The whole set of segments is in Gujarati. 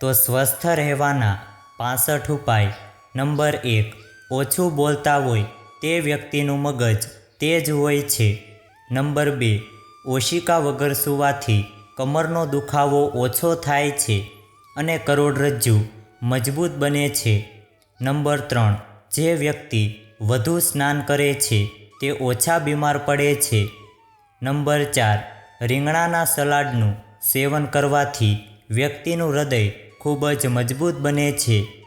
તો સ્વસ્થ રહેવાના પાસઠ ઉપાય. નંબર એક, ઓછું બોલતા હોય તે વ્યક્તિનું મગજ તેજ હોય છે. નંબર બે, ઓશિકા વગર સૂવાથી કમરનો દુખાવો ઓછો થાય છે અને કરોડરજ્જુ મજબૂત બને છે. નંબર ત્રણ, જે વ્યક્તિ વધુ સ્નાન કરે છે તે ઓછા બીમાર પડે છે. નંબર ચાર, રીંગણાના સલાડનું સેવન કરવાથી વ્યક્તિનું હૃદય ખૂબ જ મજબૂત બને છે.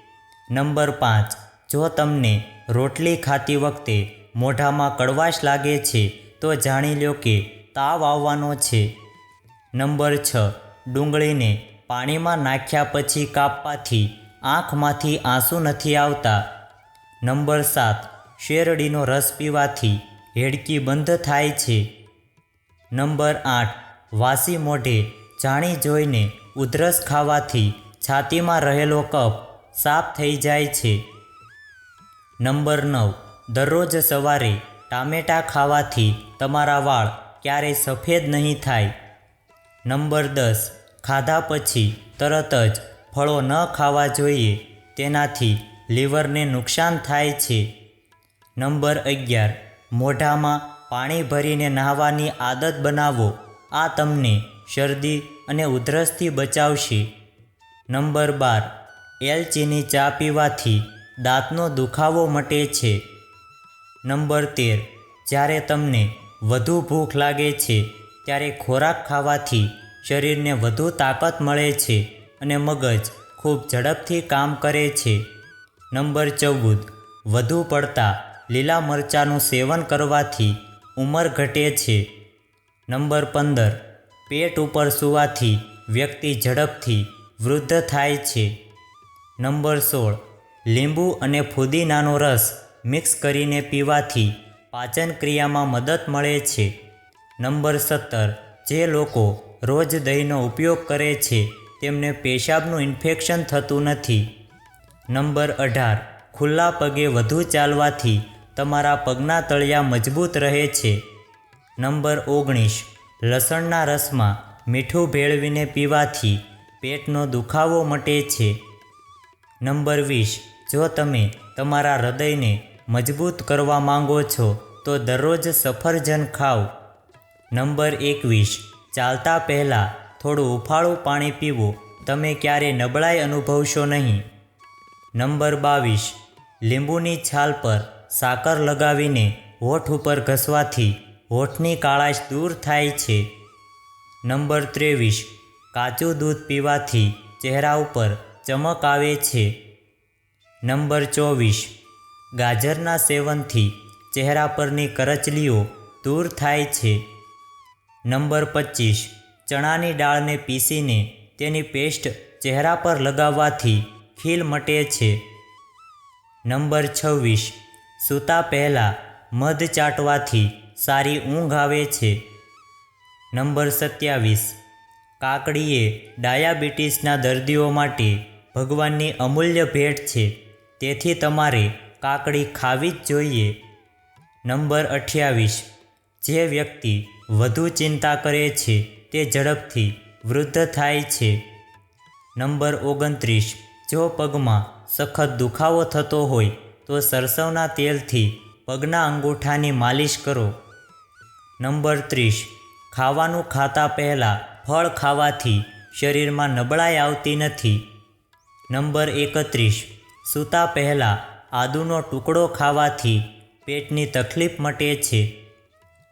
નંબર પાંચ. જો તમને રોટલી ખાતી વખતે મોઢામાં કડવાશ લાગે છે, તો જાણી લો કે તાવ આવવાનો છે. નંબર છ. ડુંગળીને પાણીમાં નાખ્યા પછી કાપવાથી આંખમાંથી આંસુ નથી આવતા. નંબર સાત. શેરડીનો રસ પીવાથી હેડકી બંધ થાય છે. નંબર આઠ. વાસી મોઢે જાણી જોઈને ઉધરસ ખાવાથી છાતીમાં રહેલો કફ સાફ થઈ જાય છે. નંબર નવ. દરરોજ સવારે ટામેટાં ખાવાથી તમારા વાળ ક્યારેય સફેદ નહીં થાય. નંબર દસ. ખાધા પછી તરત જ ફળો ન ખાવા જોઈએ, તેનાથી લીવરને નુકસાન થાય છે. નંબર અગિયાર. મોઢામાં પાણી ભરીને નહાવાની આદત બનાવો. આ તમને શરદી અને ઉધરસથી બચાવશે. નંબર બાર. એલચીની ચા પીવાથી દાંતનો દુખાવો મટે છે. નંબર તેર. જ્યારે તમને વધુ ભૂખ લાગે છે, ત્યારે ખોરાક ખાવાથી શરીરને વધુ તાકાત મળે છે અને મગજ ખૂબ ઝડપથી કામ કરે છે. નંબર ચૌદ. વધુ પડતા લીલા મરચાંનું સેવન કરવાથી ઉંમર ઘટે છે. નંબર પંદર. પેટ ઉપર સૂવાથી વ્યક્તિ ઝડપથી વૃદ્ધ થાય છે. નંબર સોળ. લીંબુ અને ફુદીનાનો રસ મિક્સ કરીને પીવાથી પાચન ક્રિયામાં મદદ મળે છે. નંબર સત્તર. જે લોકો રોજ દહીંનો ઉપયોગ કરે છે, તેમને પેશાબનું ઇન્ફેક્શન થતું નથી. નંબર અઢાર. ખુલ્લા પગે વધુ ચાલવાથી તમારા પગના તળિયા મજબૂત રહે છે. નંબર ઓગણીસ. લસણના રસમાં મીઠું ભેળવીને પીવાથી પેટનો દુખાવો મટે છે. નંબર વીસ. જો તમે તમારા હૃદયને મજબૂત કરવા માંગો છો, તો દરરોજ સફરજન ખાઓ. નંબર એકવીસ. ચાલતા પહેલાં થોડું ઉફાળું પાણી પીવું. તમે ક્યારે નબળાઈ અનુભવશો નહીં. નંબર બાવીસ. લીંબુની છાલ પર સાકર લગાવીને હોઠ ઉપર ઘસવાથી હોઠની કાળાશ દૂર થાય છે. નંબર ત્રેવીસ. કાચું દૂધ પીવાથી ચહેરા ઉપર ચમક આવે છે. નંબર ચોવીસ. ગાજરના સેવનથી ચહેરા પરની કરચલીઓ દૂર થાય છે. નંબર પચીસ. ચણાની દાળને પીસીને તેની પેસ્ટ ચહેરા પર લગાવવાથી ખીલ મટે છે. નંબર છવ્વીસ. સૂતા પહેલાં મધ ચાટવાથી સારી ઊંઘ આવે છે. નંબર સત્યાવીસ. કાકડીએ ડાયાબિટીસના દર્દીઓ માટે ભગવાનની અમૂલ્ય ભેટ છે. તેથી તમારે કાકડી ખાવી જ જોઈએ. નંબર અઠ્યાવીસ. જે વ્યક્તિ વધુ ચિંતા કરે છે તે ઝડપથી વૃદ્ધ થાય છે. નંબર ઓગણત્રીસ. જો પગમાં સખત દુખાવો થતો હોય, તો સરસવના તેલથી પગના અંગૂઠાની માલિશ કરો. નંબર ત્રીસ. ખાવાનું ખાતા પહેલાં ફળ ખાવાથી શરીરમાં નબળાઈ આવતી નથી. નંબર એકત્રીસ. સૂતા પહેલાં આદુનો ટુકડો ખાવાથી પેટની તકલીફ મટે છે.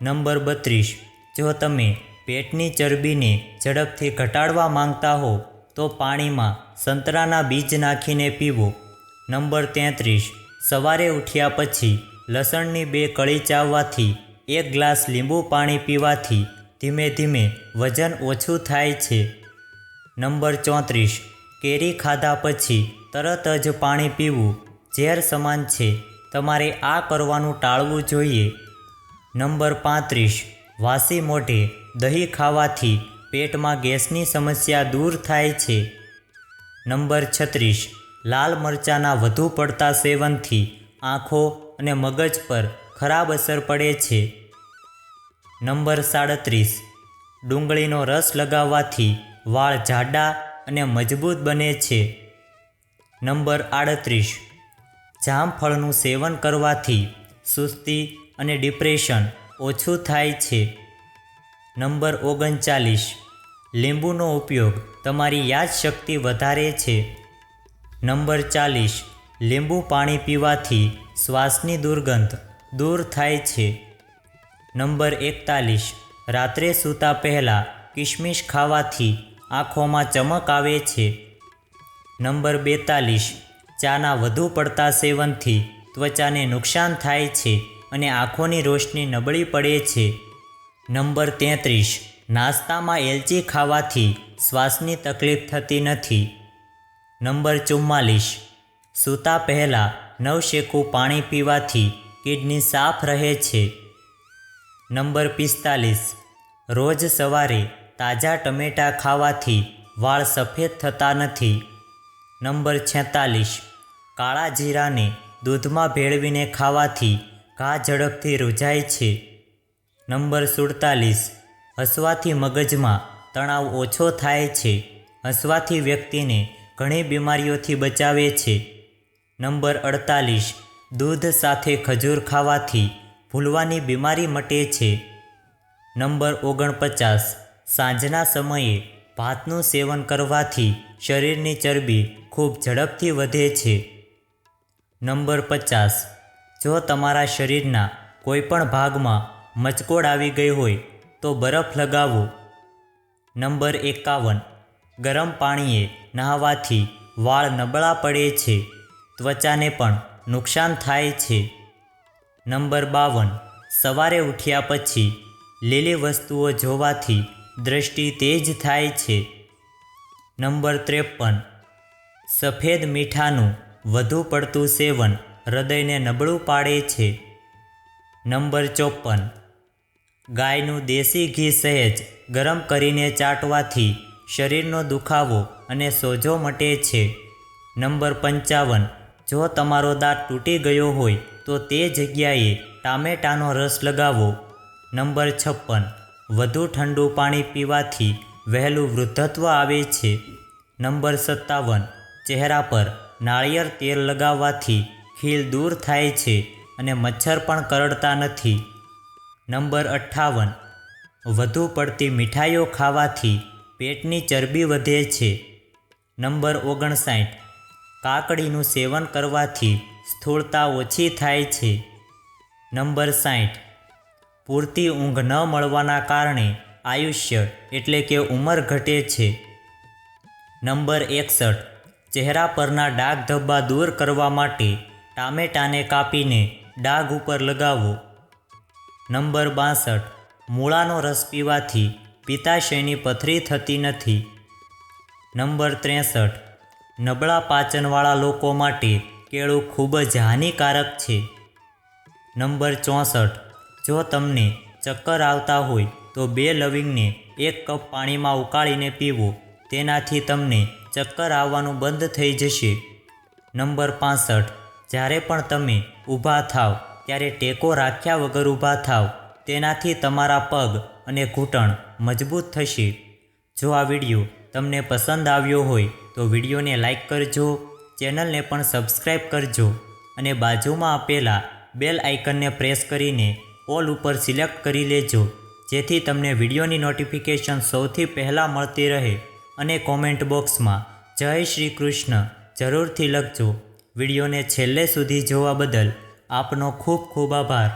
નંબર બત્રીસ. જો તમે પેટની ચરબીને ઝડપથી ઘટાડવા માંગતા હો, તો પાણીમાં સંતરાના બીજ નાખીને પીવો. નંબર તેત્રીસ. સવારે ઉઠ્યા પછી લસણની બે કળી ચાવવાથી એક ગ્લાસ લીંબુ પાણી પીવાથી ધીમે ધીમે વજન ઓછું થાય છે. નંબર ચોત્રીસ. કેરી ખાધા પછી તરત જ પાણી પીવું ઝેર સમાન છે. તમારે આ કરવાનું ટાળવું જોઈએ. નંબર પાંત્રીસ. વાસી મોઢે દહીં ખાવાથી પેટમાં ગેસની સમસ્યા દૂર થાય છે. નંબર છત્રીસ. લાલ મરચાંના વધુ પડતા સેવનથી આંખો અને મગજ પર ખરાબ અસર પડે છે. નંબર સાડત્રીસ. ડુંગળીનો રસ લગાવવાથી વાળ જાડા અને મજબૂત બને છે. નંબર આડત્રીસ. જામફળનું સેવન કરવાથી સુસ્તી અને ડિપ્રેશન ઓછું થાય છે. નંબર ઓગણચાલીસ. લીંબુનો ઉપયોગ તમારી યાદશક્તિ વધારે છે. નંબર ચાલીસ. લીંબુ પાણી પીવાથી શ્વાસની દુર્ગંધ દૂર થાય છે. નંબર એકતાલીસ. રાત્રે સૂતા પહેલાં કિશમિશ ખાવાથી આંખોમાં ચમક આવે છે. નંબર બેતાલીસ. ચાના વધુ પડતા સેવનથી ત્વચાને નુકસાન થાય છે અને આંખોની રોશની નબળી પડે છે. નંબર તેત્રીસ. નાસ્તામાં એલચી ખાવાથી શ્વાસની તકલીફ થતી નથી. નંબર ચુમ્માલીસ. સૂતા પહેલાં નવશેકું પાણી પીવાથી કિડની સાફ રહે છે. નંબર પિસ્તાલીસ. રોજ સવારે તાજા ટમેટાં ખાવાથી વાળ સફેદ થતા નથી. નંબર છેતાલીસ. કાળા જીરાને દૂધમાં ભેળવીને ખાવાથી ઘા ઝડપથી રૂજાય છે. નંબર સુડતાલીસ. હસવાથી મગજમાં તણાવ ઓછો થાય છે. હસવાથી વ્યક્તિને ઘણી બીમારીઓથી બચાવે છે. નંબર અડતાલીસ. દૂધ સાથે ખજૂર ખાવાથી ભૂલવાની બીમારી મટે છે. નંબર ઓગણપચાસ. સાંજના સમયે ભાતનું સેવન કરવાથી શરીરની ચરબી ખૂબ ઝડપથી વધે છે. નંબર પચાસ. જો તમારા શરીરના કોઈપણ ભાગમાં મચકોડ આવી ગઈ હોય તો બરફ લગાવો. નંબર એકાવન. ગરમ પાણીએ નહાવાથી વાળ નબળા પડે છે. ત્વચાને પણ નુકસાન થાય છે. નંબર બાવન. સવારે ઉઠ્યા પછી લીલી વસ્તુઓ જોવાથી દૃષ્ટિ તેજ થાય છે. નંબર ત્રેપન. સફેદ મીઠાનું વધુ પડતું સેવન હૃદયને નબળું પાડે છે. નંબર ચોપન. ગાયનું દેશી ઘી સહેજ ગરમ કરીને ચાટવાથી શરીરનો દુખાવો અને સોજો મટે છે. નંબર પંચાવન. જો તમારો દાંત તૂટી ગયો હોય, તો તે જગ્યાએ ટામેટાનો રસ લગાવો. નંબર છપ્પન. વધુ ઠંડુ પાણી પીવાથી વહેલું વૃદ્ધત્વ આવે છે. નંબર સત્તાવન. ચહેરા પર નાળિયેર તેલ લગાવવાથી ખીલ દૂર થાય છે અને મચ્છર પણ કરડતા નથી. નંબર અઠ્ઠાવન. વધુ પડતી મીઠાઈઓ ખાવાથી પેટની ચરબી વધે છે. નંબર ઓગણસાઠ. કાકડીનું સેવન કરવાથી સ્થૂળતા ઓછી થાય છે. નંબર સાઠ. પૂરતી ઊંઘ ન મળવાના કારણે આયુષ્ય એટલે કે ઉંમર ઘટે છે. નંબર એકસઠ. ચહેરા પરના ડાઘ ધબ્બા દૂર કરવા માટે ટામેટાને કાપીને ડાઘ ઉપર લગાવો. નંબર બાસઠ. મૂળાનો રસ પીવાથી પિત્તાશયની પથરી થતી નથી. નંબર ત્રેસઠ. નબળા પાચનવાળા લોકો માટે કેળું ખૂબ જ હાનિકારક છે. નંબર ચોસઠ. જો તમને ચક્કર આવતા હોય તો બે લવિંગને એક કપ પાણીમાં ઉકાળીને પીવો. તેનાથી તમને ચક્કર આવવાનું બંધ થઈ જશે. નંબર પાસઠ. જ્યારે પણ તમે ઊભા થાવ, ત્યારે ટેકો રાખ્યા વગર ઊભા થાવ, તેનાથી તમારા પગ અને ઘૂંટણ મજબૂત થશે. જો આ વીડિયો તમને પસંદ આવ્યો હોય તો વિડીયોને લાઇક કરજો, ચેનલને પણ સબસ્ક્રાઈબ કરજો અને બાજુમાં આપેલા બેલ આઇકનને પ્રેસ કરીને ઓલ ઉપર સિલેક્ટ કરી લેજો, જેથી તમને વિડીયોની નોટિફિકેશન સૌથી પહેલાં મળતી રહે અને કોમેન્ટ બોક્સમાં જય શ્રી કૃષ્ણ જરૂરથી લખજો. વિડીયોને છેલ્લે સુધી જોવા બદલ આપનો ખૂબ ખૂબ આભાર.